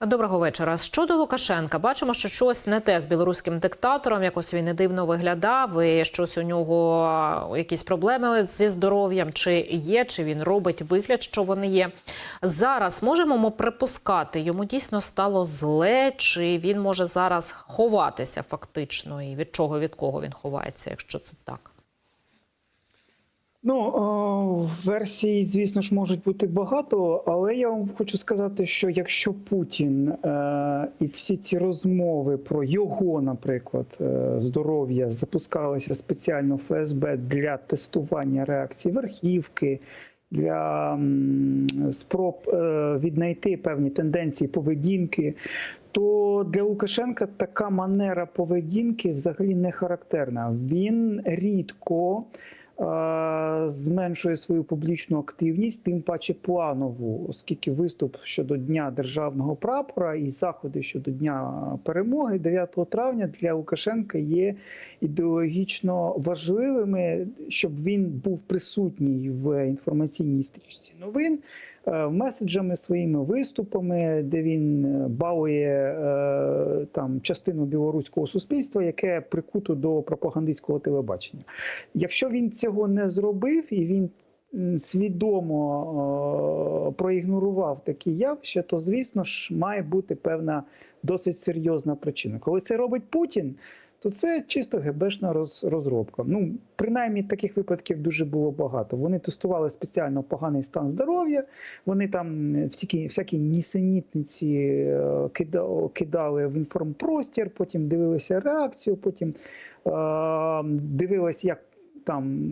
Доброго вечора. Щодо Лукашенка, бачимо, що щось не те з білоруським диктатором. Якось він не дивно виглядав. І щось у нього якісь проблеми зі здоров'ям, чи є, чи він робить вигляд, що вони є. Зараз можемо ми припускати, йому дійсно стало зле, чи він може зараз ховатися фактично, і від чого від кого він ховається, якщо це так. Ну, версій, звісно ж, можуть бути багато, але я вам хочу сказати, що якщо Путін е, і всі ці розмови про його, наприклад, е, здоров'я запускалися спеціально в ФСБ для тестування реакції верхівки, для спроб е, віднайти певні тенденції поведінки, то для Лукашенка така манера поведінки взагалі не характерна. Він рідко зменшує свою публічну активність, тим паче планову, оскільки виступ щодо Дня державного прапора і заходи щодо Дня перемоги 9 травня для Лукашенка є ідеологічно важливими, щоб він був присутній в інформаційній стрічці новин. Е, Меседжами своїми виступами, де він е, балує е, там частину білоруського суспільства, яке прикуто до пропагандистського телебачення. Якщо він цього не зробив і він свідомо проігнорував такі явища, то звісно ж має бути певна досить серйозна причина. Коли це робить Путін, то це чисто ГБшна розробка. Ну, принаймні таких випадків дуже було багато. Вони тестували спеціально поганий стан здоров'я, вони там всякі, всякі нісенітниці е, кидали в інформпростір, потім дивилися реакцію, потім е, дивилися, як там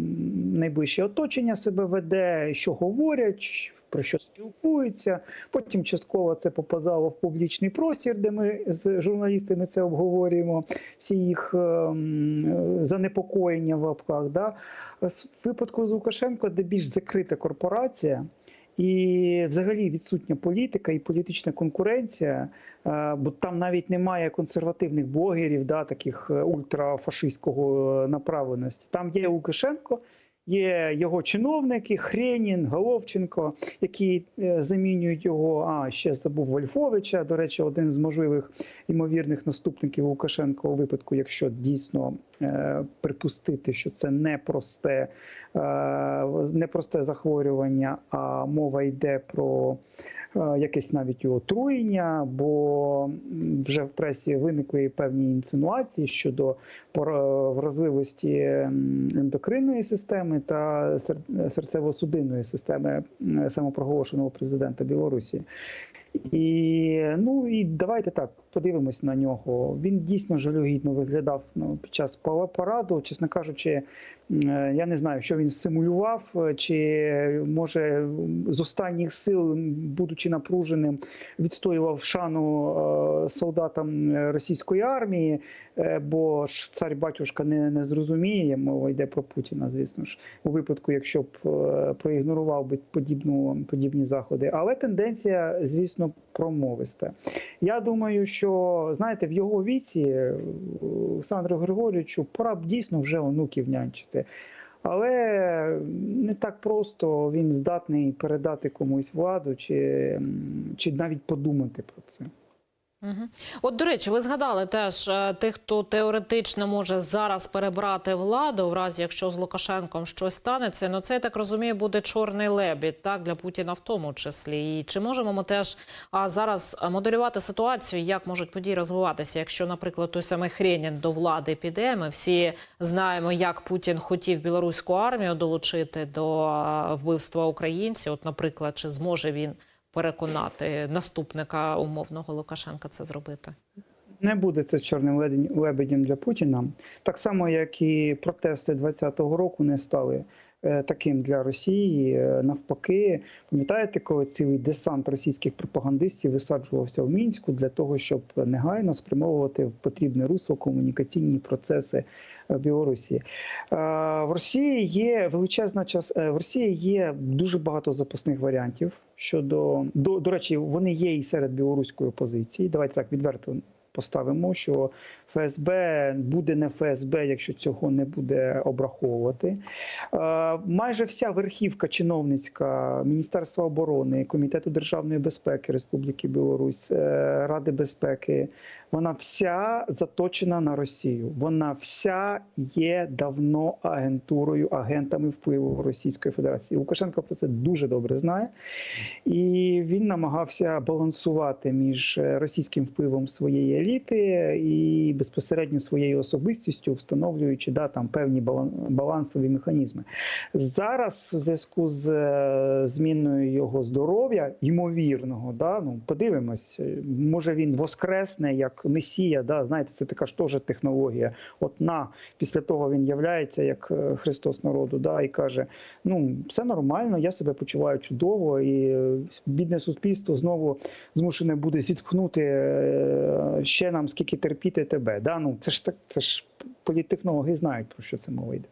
найближче оточення себе веде, що говорять, про що спілкуються. Потім частково це попадало в публічний простір, де ми з журналістами це обговорюємо, всі їх ем, занепокоєння в лапках. Да? З- випадку з Лукашенко, де більш закрита корпорація. І взагалі відсутня політика і політична конкуренція, е, бо там навіть немає консервативних блогерів, да, таких е, ультрафашистського е, направленості. Там є Лукашенко, є його чиновники, Хренін, Головченко, які е, замінюють його. А ще забув Вольфовича. До речі, один з можливих ймовірних наступників Лукашенка у випадку, якщо дійсно е, припустити, що це непросте, е, непросте захворювання, а мова йде про е, якесь навіть і отруєння, бо вже в пресі виникли певні інсинуації щодо пор- ендокринної системи та серцево-судинної системи самопроголошеного президента Білорусі. І ну і давайте так подивимось на нього. Він дійсно жалюгідно виглядав ну, під час параду. Чесно кажучи, е, я не знаю, що він симулював, е, чи може з останніх сил, будучи напруженим, відстоював шану е, солдатам е, російської армії, е, бо ж цар батюшка не, не зрозуміє. Мова йде про Путіна, звісно ж, у випадку, якщо б е, проігнорував би подібну подібні заходи. Але тенденція, звісно, промовиста. Я думаю, що знаєте, в його віці е, Олександру Григорійовичу пора б дійсно вже онуків нянчити. Але не так просто він здатний передати комусь владу, чи, чи навіть подумати про це. Угу. От, до речі, ви згадали теж е, тих, хто теоретично може зараз перебрати владу, в разі якщо з Лукашенком щось станеться. Ну це я так розумію, буде чорний лебідь, так для Путіна в тому числі. І чи можемо ми теж а, зараз моделювати ситуацію, як можуть події розвиватися, якщо, наприклад, той самий Хренін до влади піде? Ми всі знаємо, як Путін хотів білоруську армію долучити до вбивства українців. От, наприклад, чи зможе він переконати наступника умовного Лукашенка це зробити? Не буде це чорним лебедем для Путіна. Так само, як і протести 20-го року не стали таким для Росії. Е, Навпаки, пам'ятаєте, коли цілий десант російських пропагандистів висаджувався в мінську для того, щоб негайно спрямовувати в потрібне русло комунікаційні процеси в Білорусі. Е, В Росії є величезна час. е, В Росії є дуже багато запасних варіантів щодо до, до речі, вони є і серед білоруської опозиції. Давайте так відверто поставимо, що ФСБ буде не ФСБ, якщо цього не буде обраховувати. Е, Майже вся верхівка чиновницька Міністерства оборони, Комітету державної безпеки Республіки Білорусь, е, Ради безпеки, вона вся заточена на Росію. Вона вся є давно агентурою, агентами впливу Російської Федерації. Лукашенко про це дуже добре знає, і він намагався балансувати між е, російським впливом своєї еліти і безпосередньо своєю особистістю, встановлюючи да, там певні балансові механізми. Зараз, в зв'язку з е, зміною його здоров'я, ймовірного, да, ну подивимось, е, може він воскресне як месія. Да, знаєте, це така ж теж технологія. От на після того він являється як е, Христос народу, да, і каже: ну все нормально, я себе почуваю чудово, і бідне суспільство знову змушене буде зіткнути е, ще нам скільки терпіти тебе. Да? Ну це ж так, це ж політтехнологи знають про що це мова йде.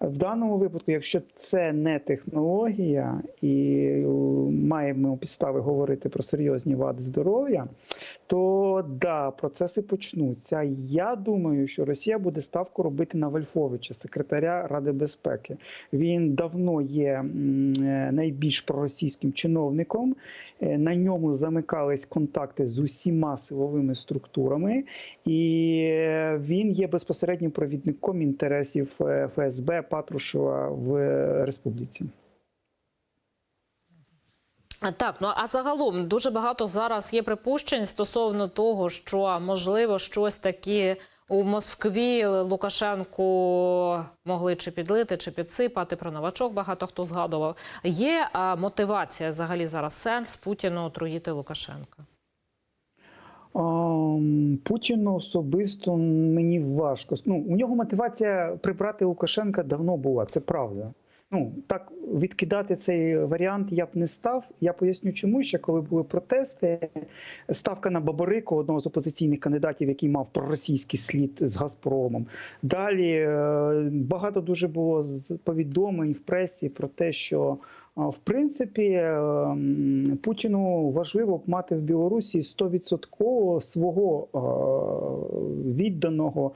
В даному випадку, якщо це не технологія, і е, маємо підстави говорити про серйозні вади здоров'я, то да, процеси почнуться. Я думаю, що Росія буде ставку робити на Вольфовича, секретаря Ради безпеки. Він давно є е, найбільш проросійським чиновником. Е, На ньому замикались контакти з усіма силовими структурами, і е, він є безпосереднім провідником інтересів ФСБ Патрушева в республіці. Так, ну а загалом дуже багато зараз є припущень стосовно того, що можливо щось таке у Москві Лукашенку могли чи підлити, чи підсипати. Про новачок багато хто згадував. Є а, мотивація взагалі зараз сенс Путіну отруїти Лукашенка. Путіну особисто мені важко. Ну, у нього мотивація прибрати Лукашенка давно була, це правда. Ну так відкидати цей варіант я б не став. Я поясню, чому ще коли були протести. Ставка на Бабарику, одного з опозиційних кандидатів, який мав проросійський слід з Газпромом. Далі е, багато дуже було повідомлень в пресі про те, що в принципі е, Путіну важливо б мати в Білорусі 100% свого е, відданого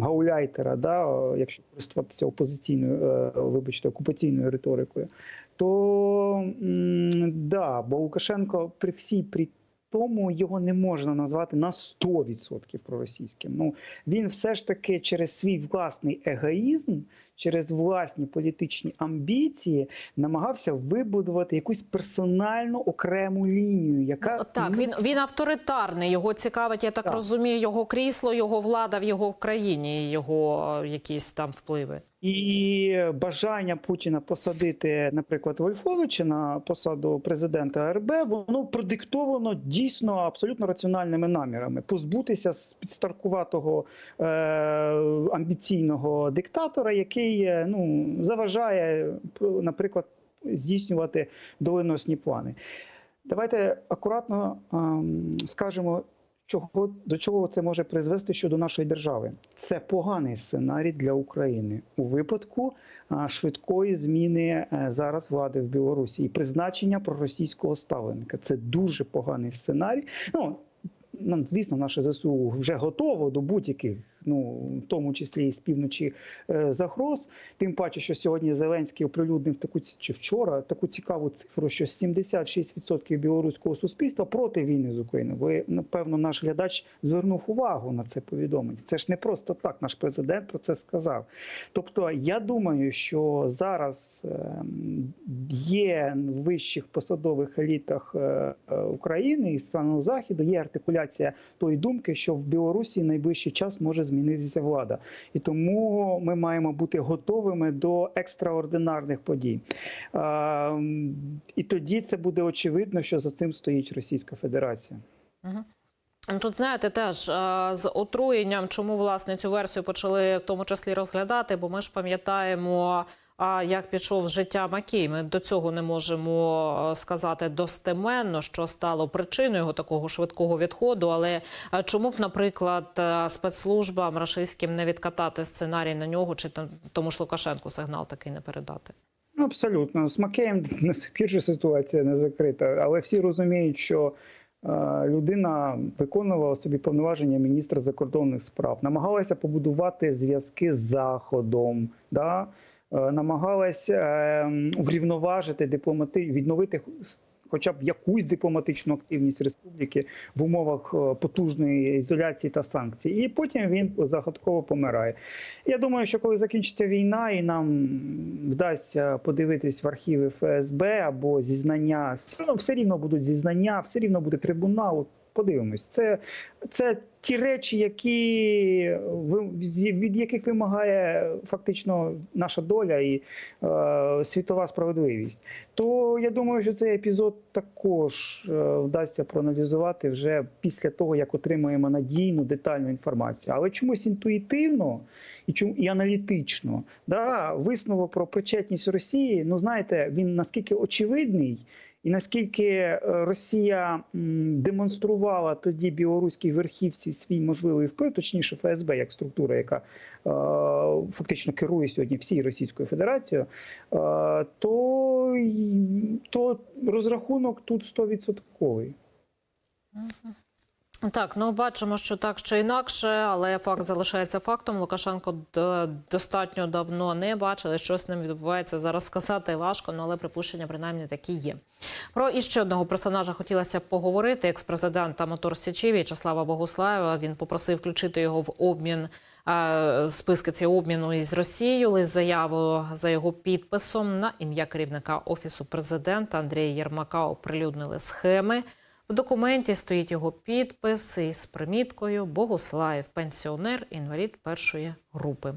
гауляйтера, да, якщо користуватися опозиційною, е, вибачте, окупаційною риторикою, то да, бо Лукашенко при всій при тому його не можна назвати на 100% проросійським. Ну він все ж таки через свій власний егоїзм, через власні політичні амбіції намагався вибудувати якусь персональну окрему лінію, яка Ну, Так, він він авторитарний. Його цікавить, я так, Так. розумію, його крісло, його влада в його країні, його е, якісь там впливи. І бажання Путіна посадити, наприклад, Вольфовича на посаду президента РБ, воно продиктовано дійсно абсолютно раціональними намірами позбутися з підстаркуватого е, амбіційного диктатора, який е, ну заважає, наприклад, здійснювати доленосні плани. Давайте акуратно ем, скажемо. Чого до чого це може призвести щодо нашої держави? Це поганий сценарій для України у випадку а, швидкої зміни е, зараз влади в Білорусі і призначення проросійського ставленника. Це дуже поганий сценарій. Ну нам, звісно, наше ЗСУ вже готово до будь-яких, ну в тому числі і з півночі е, загроз. Тим паче, що сьогодні Зеленський оприлюднив таку чи вчора таку цікаву цифру, що 76% білоруського суспільства проти війни з Україною. Ви напевно, наш глядач звернув увагу на це повідомлення. Це ж не просто так. Наш президент про це сказав. Тобто, я думаю, що зараз ем, є в вищих посадових елітах е, е, України і стран заходу є артикуляція тої думки, що в Білорусі найближчий час може змінитися влада, і тому ми маємо бути готовими до екстраординарних подій. І тоді це буде очевидно, що за цим стоїть Російська Федерація. Тут знаєте, теж е, з отруєнням, чому власне цю версію почали в тому числі розглядати, бо ми ж пам'ятаємо, а, як пішов життя Макій. Ми до цього не можемо е, сказати достеменно, що стало причиною його такого швидкого відходу. Але е, чому б, наприклад, спецслужбам рашистським не відкатати сценарій на нього, чи там тому ж Лукашенку сигнал такий не передати? Абсолютно з Макеєм на сих пір же ситуація не закрита, але всі розуміють, що людина виконувала собі повноваження міністра закордонних справ, намагалася побудувати зв'язки з Заходом, да? е, намагалася е, врівноважити дипломати, відновити хоча б якусь дипломатичну активність республіки в умовах е, потужної ізоляції та санкцій. І потім він загадково помирає. Я думаю, що коли закінчиться війна, і нам вдасться подивитись в архіви ФСБ або зізнання, все одно все рівно будуть зізнання, все рівно буде трибунал. Подивимось, це, це ті речі, які від яких вимагає фактично наша доля і е, світова справедливість. То я думаю, що цей епізод також е, вдасться проаналізувати вже після того, як отримаємо надійну детальну інформацію. Але чомусь інтуїтивно і чому і аналітично, да, висновок про причетність Росії, ну знаєте, він наскільки очевидний. І наскільки е, Росія демонструвала тоді білоруській верхівці свій можливий вплив, точніше ФСБ як структура, яка е, фактично керує сьогодні всією Російською Федерацією, е, то, то розрахунок тут 100%. Так, ну бачимо, що так чи інакше, але факт залишається фактом. Лукашенко достатньо давно не бачили, що з ним відбувається зараз. Сказати важко, ну але припущення принаймні такі є. Про іще одного персонажа хотілося поговорити. Екс-президента Мотор Січі В'ячеслава Богуслаєва. Він попросив включити його в обмін е, списки цього обміну із Росією. Лист заяву за його підписом на ім'я керівника офісу президента Андрія Єрмака оприлюднили схеми. В документі стоїть його підпис із приміткою Богуслаєв, пенсіонер, інвалід першої групи.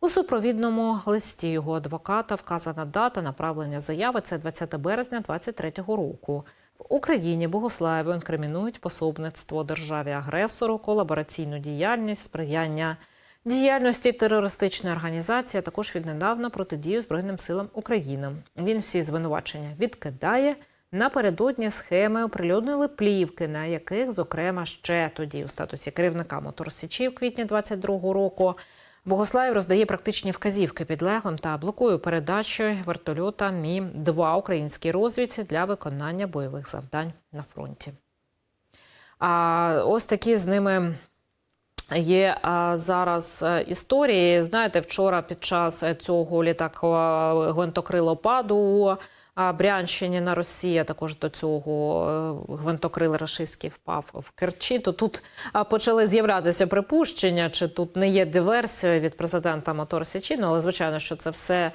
У супровідному листі його адвоката вказана дата направлення заяви це 20 березня 2023 року. В Україні Богуслаєву інкримінують пособництво державі-агресору, колабораційну діяльність, сприяння діяльності терористичної організації, а також віднедавна протидію Збройним силам України. Він всі звинувачення відкидає. Напередодні схеми оприлюднили плівки, на яких, зокрема, ще тоді у статусі керівника Моторсічі в квітні 22-го року Богослаєв роздає практичні вказівки підлеглим та блокує передачу вертольота Мі 2 українській розвідці для виконання бойових завдань на фронті. А ось такі з ними Є зараз е, історії. Знаєте, вчора під час е, цього літакового гвинтокрилопаду у а, Брянщині на Росія також до цього е, гвинтокрил рашистський впав в Керчі. То тут почали з'являтися припущення, чи тут не є диверсією від президента Мотор Січі. Ну, але звичайно, що це все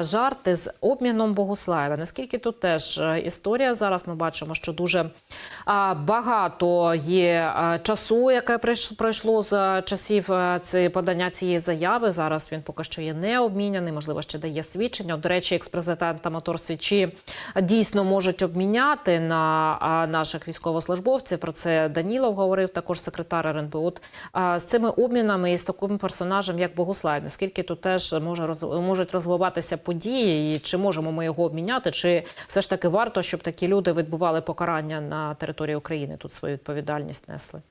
жарти з обміном Богуслаєва. Наскільки тут теж е, історія зараз ми бачимо, що дуже багато є часу, яке пройшло з часів е, подання цієї заяви. Зараз він поки що є не обміняний, можливо, ще дає свідчення. До речі, експрезидента Мотор Свічі дійсно можуть обміняти на наших військовослужбовців. Про це Данілов говорив, також секретар РНБО. От з цими обмінами і з таким персонажем, як Богуслав, наскільки тут теж може можуть розвиватися події, і чи можемо ми його обміняти, чи все ж таки варто, щоб такі люди відбували покарання на території України, тут свою відповідальність несли.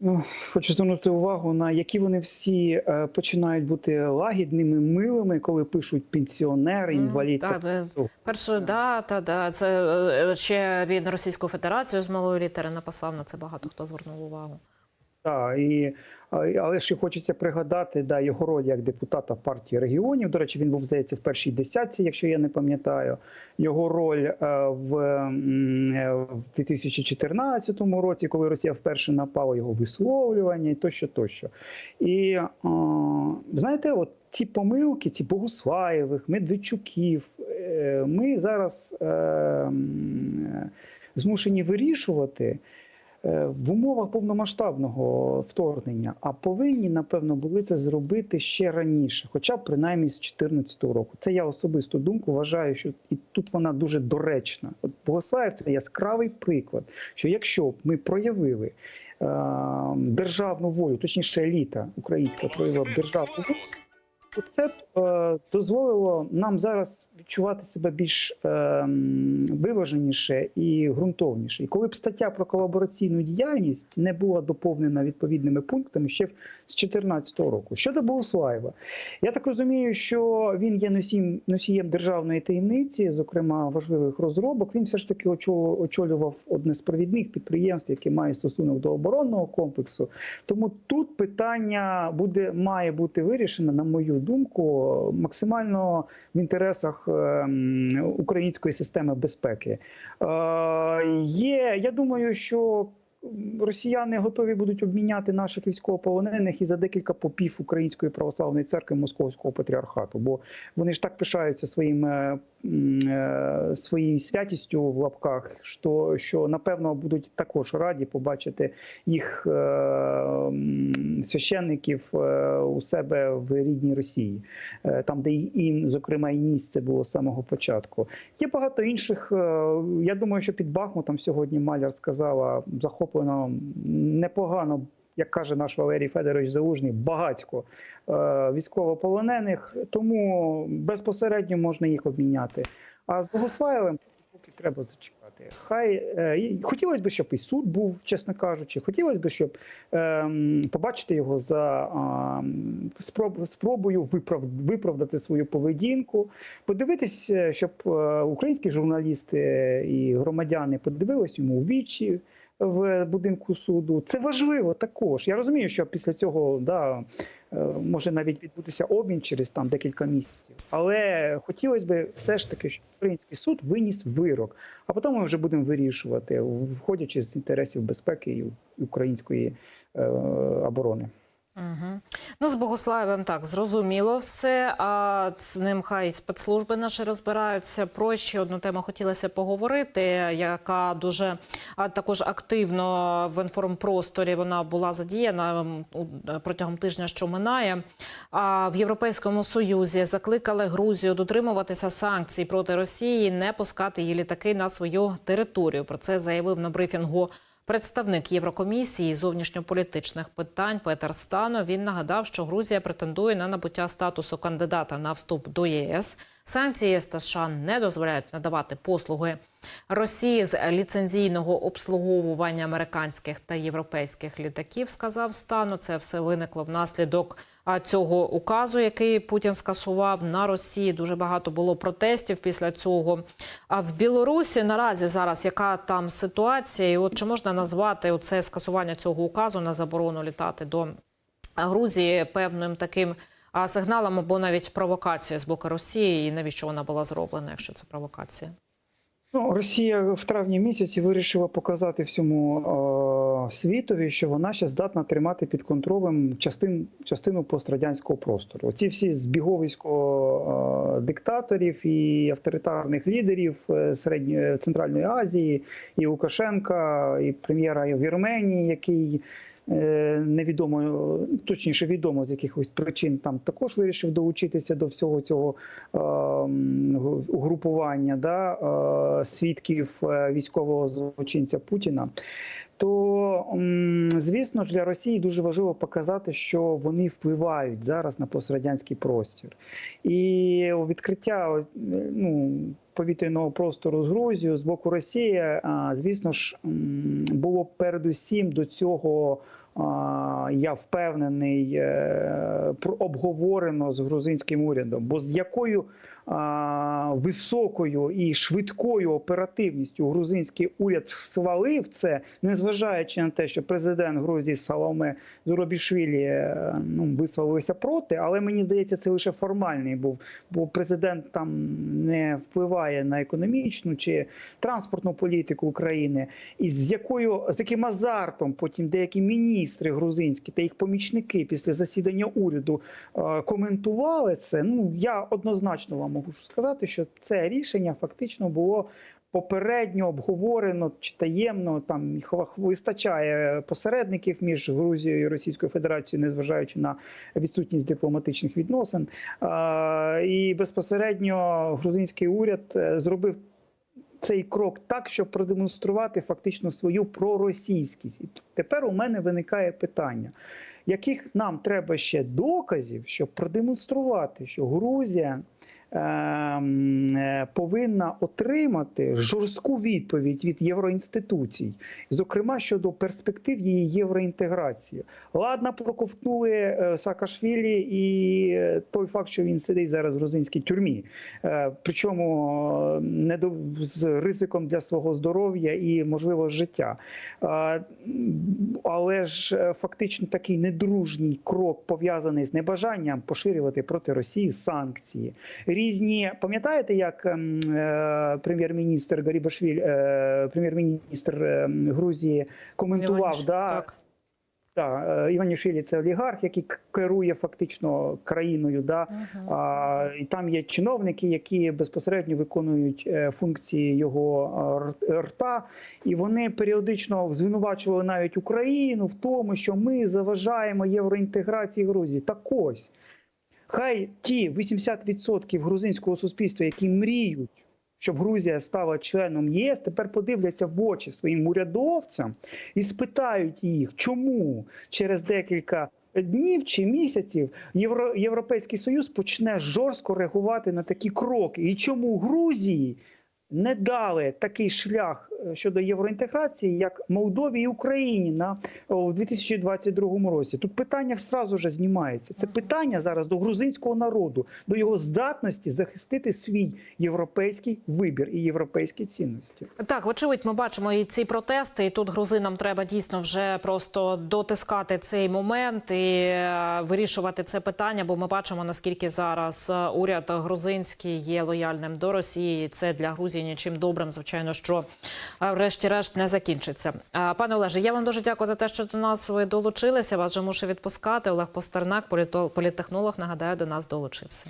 Ну, Хочу звернути увагу на які вони всі е, починають бути лагідними, милими, коли пишуть пенсіонер, інвалід. Так, Ну, перше, да, та, да, це е, ще він Російську Федерацію з малої літери написав, на це багато хто звернув увагу. Так, і, але ще хочеться пригадати да, його роль як депутата партії регіонів. До речі, він був, здається, в першій десятці, якщо я не пам'ятаю. Його роль е, в, е, в 2014 році, коли Росія вперше напала, його висловлювання і тощо, тощо. І е, знаєте, от ці помилки, ці Богуслаєвих, Медведчуків, е, ми зараз е, е, змушені вирішувати е, в умовах повномасштабного вторгнення, а повинні, напевно, були це зробити ще раніше, хоча б принаймні з 2014 року. Це я особисту думку вважаю, що і тут вона дуже доречна. От Богослаєв це яскравий приклад, що якщо б ми проявили е, державну волю, точніше еліта українська проявила державну волю, то це б е, дозволило нам зараз відчувати себе більш ем, виваженіше і ґрунтовніше. І коли б стаття про колабораційну діяльність не була доповнена відповідними пунктами ще з 2014 року. Щодо Богуслаєва, я так розумію, що він є носієм, носієм державної таємниці, зокрема важливих розробок. Він все ж таки очолював, одне з провідних підприємств, яке має стосунок до оборонного комплексу. Тому тут питання буде має бути вирішено, на мою думку, максимально в інтересах української системи безпеки. Е, Є, я думаю, що. Росіяни готові будуть обміняти наших військовополонених і за декілька попів Української православної церкви Московського патріархату, бо вони ж так пишаються своїм м, е, своєю святістю в лапках, що, що напевно будуть також раді побачити їх е, священників е, у себе в рідній Росії, е, там, де їм, зокрема, і місце було з самого початку. Є багато інших. е, Я думаю, що під Бахмутом сьогодні Маляр сказала захоплено непогано. Як каже наш Валерій Федорович Залужний, багатько е, військовополонених, тому безпосередньо можна їх обміняти. А з Богослаєвим поки треба зачекати. Хай е, хотілося б, щоб і суд був, чесно кажучи. Хотілося б, щоб ем, побачити його за а, м, спроб, спробою виправ, виправдати свою поведінку, подивитись, е, щоб е, українські журналісти і громадяни подивились йому у вічі. В будинку суду це важливо також. Я розумію, що після цього да, е, може навіть відбутися обмін через там декілька місяців. Але хотілося б все ж таки, щоб український суд виніс вирок, а потім ми вже будемо вирішувати, входячи з інтересів безпеки і української е, оборони. Угу. Ну, з Богославом так зрозуміло все. А з ним хай спецслужби наші розбираються. Про ще одну тему хотілося поговорити, яка дуже а, також активно в інформпросторі вона була задіяна у- протягом тижня, що минає. А в Європейському Союзі закликали Грузію дотримуватися санкцій проти Росії, не пускати її літаки на свою територію. Про це заявив на брифінгу. Представник Єврокомісії зовнішньополітичних питань Петер Стано він нагадав, що Грузія претендує на набуття статусу кандидата на вступ до ЄС. Санкції ЄС США не дозволяють надавати послуги Росії з ліцензійного обслуговування американських та європейських літаків. Сказав Стано. Це все виникло внаслідок цього указу, який Путін скасував на Росії. Дуже багато було протестів після цього. А в Білорусі наразі зараз яка там ситуація? І от чи можна назвати оце скасування цього указу на заборону літати до Грузії певним таким сигналом або навіть провокацією з боку Росії? І навіщо вона була зроблена, якщо це провокація? Ну, Росія в травні місяці вирішила показати всьому е, світові, що вона ще здатна тримати під контролем частин, частину пострадянського простору. Оці всі збіговисько е, диктаторів і авторитарних лідерів е, середньої Центральної Азії, і Лукашенка, і прем'єра Вірменії, який невідомо, точніше відомо з якихось причин там також вирішив долучитися до всього цього е, угрупування да, е, свідків е, військового злочинця Путіна. То звісно ж для Росії дуже важливо показати, що вони впливають зараз на пострадянський простір, і відкриття е, ну, повітряного простору з Грузією з боку Росії, звісно ж, було передусім до цього. Я впевнений, е, обговорено з грузинським урядом, бо з якою високою і швидкою оперативністю грузинський уряд свалив це, незважаючи на те, що президент Грузії Саломе Зуробішвілі е, ну, висловилися проти, але мені здається, це лише формальний був, бо президент там не впливає на економічну чи транспортну політику України, і з якою з яким азартом потім деякі міністри грузинські та їх помічники після засідання уряду е, коментували це. Ну я однозначно вам можу сказати, що це рішення фактично було. Попередньо обговорено чи таємно там вистачає посередників між Грузією і Російською Федерацією, незважаючи на відсутність дипломатичних відносин. І безпосередньо грузинський уряд е, зробив цей крок так, щоб продемонструвати фактично свою проросійськість. І тепер у мене виникає питання. Яких нам треба ще доказів, щоб продемонструвати, що Грузія повинна отримати жорстку відповідь від євроінституцій, зокрема щодо перспектив її євроінтеграції. Ладно, проковтнули е, Саакашвілі і е, той факт, що він сидить зараз в грузинській тюрмі, Е, причому е, не до з ризиком для свого здоров'я і можливо життя. Е, Але ж е, фактично такий недружній крок пов'язаний з небажанням поширювати проти Росії санкції. Різні пам'ятаєте, як ем, е, прем'єр-міністр Гарібашвіль, е, прем'єр-міністр е, Грузії коментував Іваніш, да, так. е, Іванішвілі це олігарх, який керує фактично країною. Да? Мгм. А, і там є чиновники, які безпосередньо виконують функції його рта, і вони періодично звинувачували навіть Україну в тому, що ми заважаємо євроінтеграції Грузії. Так ось. Хай ті 80% грузинського суспільства, які мріють, щоб Грузія стала членом ЄС, тепер подивляться в очі своїм урядовцям і спитають їх, чому через декілька днів чи місяців Євро, Європейський Союз почне жорстко реагувати на такі кроки. І чому Грузії не дали такий шлях щодо євроінтеграції, як Молдові і Україні на в 2022 році. Тут питання зразу же знімається. Це питання зараз до грузинського народу, до його здатності захистити свій європейський вибір і європейські цінності. Так, вочевидь, ми бачимо і ці протести, і тут грузинам треба дійсно вже просто дотискати цей момент і е, вирішувати це питання, бо ми бачимо наскільки зараз е, уряд грузинський є лояльним до Росії. Це для Грузії нічим добрим, звичайно, що е, врешті-решт не закінчиться. Пане Олеже, я вам дуже дякую за те, що до нас ви долучилися. Вас вже мушу відпускати. Олег Постернак, політехнолог, нагадаю, до нас долучився.